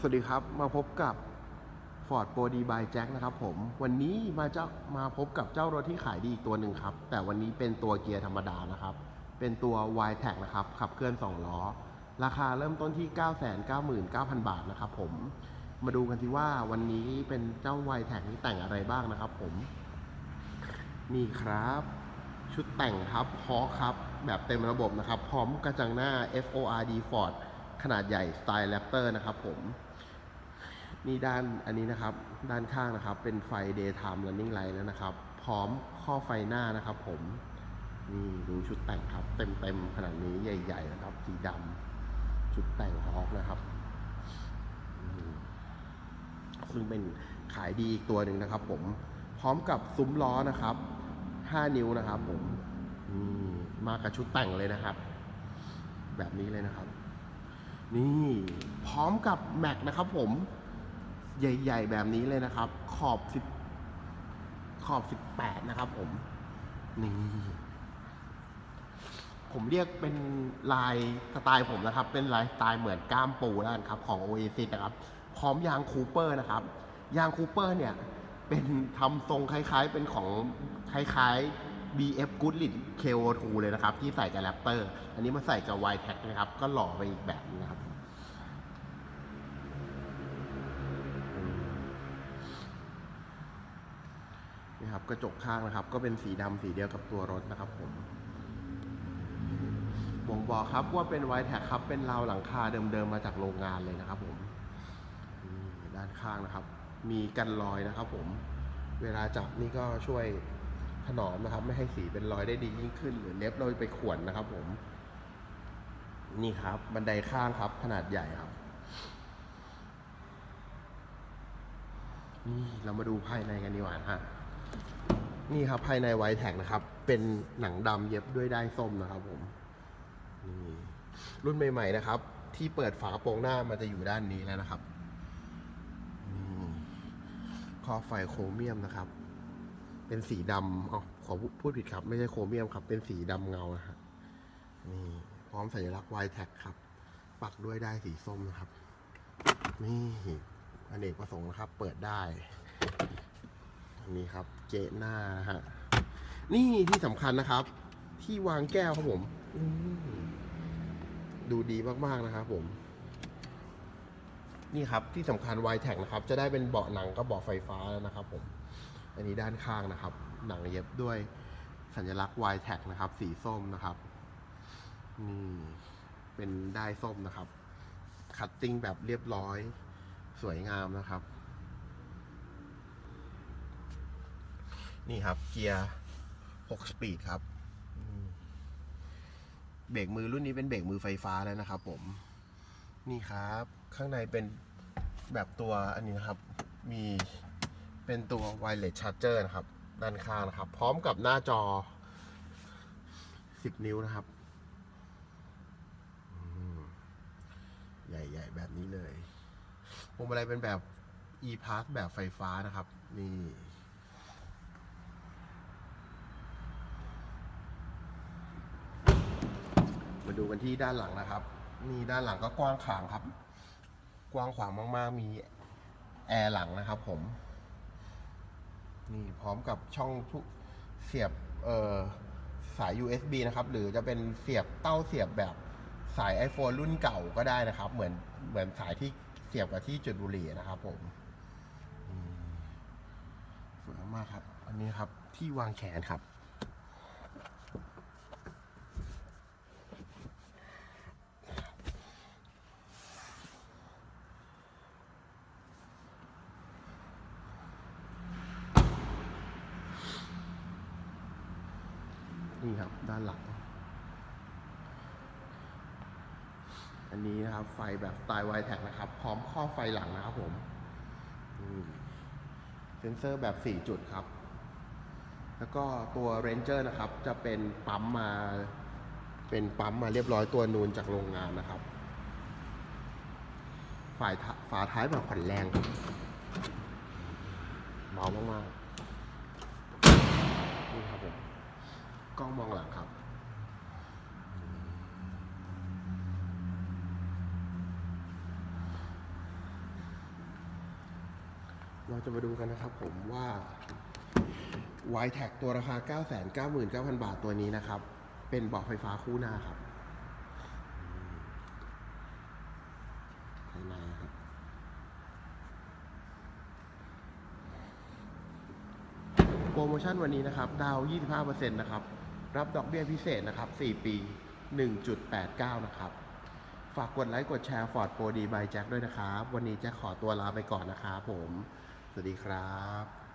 สวัสดีครับ มาพบกับ Ford Pro D by Jack นะครับผม วันนี้มาเจ้ามาพบกับเจ้ารถที่ขายดีอีกตัวหนึ่งครับ แต่วันนี้เป็นตัวเกียร์ธรรมดานะครับ เป็นตัว y t a c นะครับ ขับเคลื่อน 2 ล้อ ราคาเริ่มต้นที่ 999,000 บาทนะครับผม มาดูกันสิว่าวันนี้เป็นเจ้า y t a c นี้แต่งอะไรบ้างนะครับผม นี่ครับ ชุดแต่งครับฮอครับ แบบเต็มระบบนะครับ พร้อมกระจังหน้า FORD Ford ขนาดใหญ่สไตล์ Raptor นะครับผม นี่ด้านอันนี้นะครับ ด้านข้างนะครับ เป็นไฟ daytime running light แล้วนะครับ พร้อมข้อไฟหน้านะครับ ผม นี่ดูชุดแต่งครับ เต็มๆขนาดนี้ใหญ่ ๆ นะครับ สีดำชุดแต่งฮอกนะครับซึ่งเป็นขายดีอีกตัวหนึ่งนะครับ ผม พร้อมกับซุ้มล้อนะครับ 5 นิ้วนะครับ ผมนี่มากับชุดแต่งเลยนะครับ แบบนี้เลยนะครับ นี่พร้อมกับแม็กนะครับ ผม ใหญ่ ๆ แบบนี้เลยนะครับ ขอบสิบขอบสิบแปดนะครับผม นี่ ผมเรียกเป็นลายสไตล์ผมนะครับ เป็นลายสไตล์เหมือนก้ามปูแล้วกันครับ ของ Oasis นะครับ พร้อมยางคูเปอร์นะครับ ยางคูเปอร์เนี่ย เป็นทำทรงคล้ายๆ เป็นของคล้าย ๆ BF Goodrich KO2 เลยนะครับ ที่ใส่กับ Raptor อันนี้มาใส่กับ y t e c นะครับ ก็หล่อไปอีกแบบนึงนะครับ นี่ครับกระจกข้างนะครับ ก็เป็นสีดำสีเดียวกับตัวรถนะครับผมบ่งบอกครับว่าเป็นไวแท็กครับ เป็นราวหลังคาเดิมๆมาจากโรงงานเลยนะครับผมด้านข้างนะครับ มีกันรอยนะครับ ผม เวลาจับนี่ก็ช่วยถนอมนะครับ ไม่ให้สีเป็นรอยได้ดียิ่งขึ้น หรือเล็บเราไปข่วนนะครับ ผม นี่ครับ บันไดข้างครับ ขนาดใหญ่ครับนี่เรามาดูภายในกันดีกว่าฮะ นี่ครับภายในไวแท็กนะครับ เป็นหนังดำเย็บด้วยได้ายส้มนะครับผมนี่รุ่นใหม่ ๆ นะครับ ที่เปิดฝากระโปรงหน้ามันจะอยู่ด้านนี้แล้วนะครับนี่ข้อไฟโครเมียมนะครับ เป็นสีดำอ๋อขอพูดผิดครับ ไม่ใช่โครเมียมครับ เป็นสีดำเงานะฮะนี่พร้อมสัญลักษณ์ไวแท็กครับ ปักด้วยได้ายสีส้มนะครับ นี่อเนกประสงค์นะครับ เปิดได้ นนี้ครับเจหน้าฮะนี่ที่สำคัญนะครับ ที่วางแก้วครับผมดูดีมากๆนะครับผม นี่ครับที่สำคัญ y t a g นะครับ จะได้เป็นเบาะหนังกับเบาะไฟฟ้าแล้วนะครับ ผม อันนี้ด้านข้างนะครับ หนังเย็บด้วยสัญลักษณ์ y t a g นะครับ สีส้มนะครับนี่เป็นได้ส้มนะครับ คัตติ้งแบบเรียบร้อย สวยงามนะครับ นี่ครับ เกียร์6สปีดครับเบรกมือรุ่นนี้เป็นเบรกมือไฟฟ้าแล้วนะครับ ผม นี่ครับ ข้างในเป็นแบบตัวอันนี้นะครับ มีเป็นตัว wireless charger นะครับ ด้านข้างนะครับ พร้อมกับหน้าจอ 10 นิ้วนะครับใหญ่ ๆ แบบนี้เลยพวงมาลัยเป็นแบบ e-pass แบบไฟฟ้านะครับ นี่ มาดูกันที่ด้านหลังนะครับ นี่ด้านหลังก็กว้างขวางครับ กว้างขวางมากๆ มีแอร์หลังนะครับผม นี่พร้อมกับช่องทุกเสียบเอ่อสาย USB นะครับ หรือจะเป็นเสียบเต้าเสียบแบบสาย iPhone รุ่นเก่าก็ได้นะครับ เหมือนเหมือนสายที่เสียบกับที่จุดบุหรี่นะครับผมอืมสวยมากครับ อันนี้ครับที่วางแขนครับ นี่ครับด้านหลัง อันนี้นะครับ ไฟแบบสไตล์ไวแท็กนะครับ พร้อมข้อไฟหลังนะครับผมเซนเซอร์แบบ 4 จุดครับ แล้วก็ตัว Ranger นะครับ จะเป็นปั๊มมา เป็นปั๊มมาเรียบร้อยตัวนูนจากโรงงานนะครับฝ่ายท้าฝาท้ายแบบผ่อนแรงเบามากๆนี่ครับผม กล้องมองหลังครับเราจะมาดูกันนะครับผมว่า y t a g ตัวราคา 999,000 บาทตัวนี้นะครับ เป็นเบาะไฟฟ้าคู่หน้าครับภายในครับ โปรโมชั่นวันนี้นะครับ ดาว 25%นะครับ รับดอกเบี้ยพิเศษนะครับ 4 ปี 1.89 นะครับ ฝากกดไลค์กดแชร์ Ford Pro D by Jack ด้วยนะครับ วันนี้แจ็คขอตัวลาไปก่อนนะครับผม สวัสดีครับ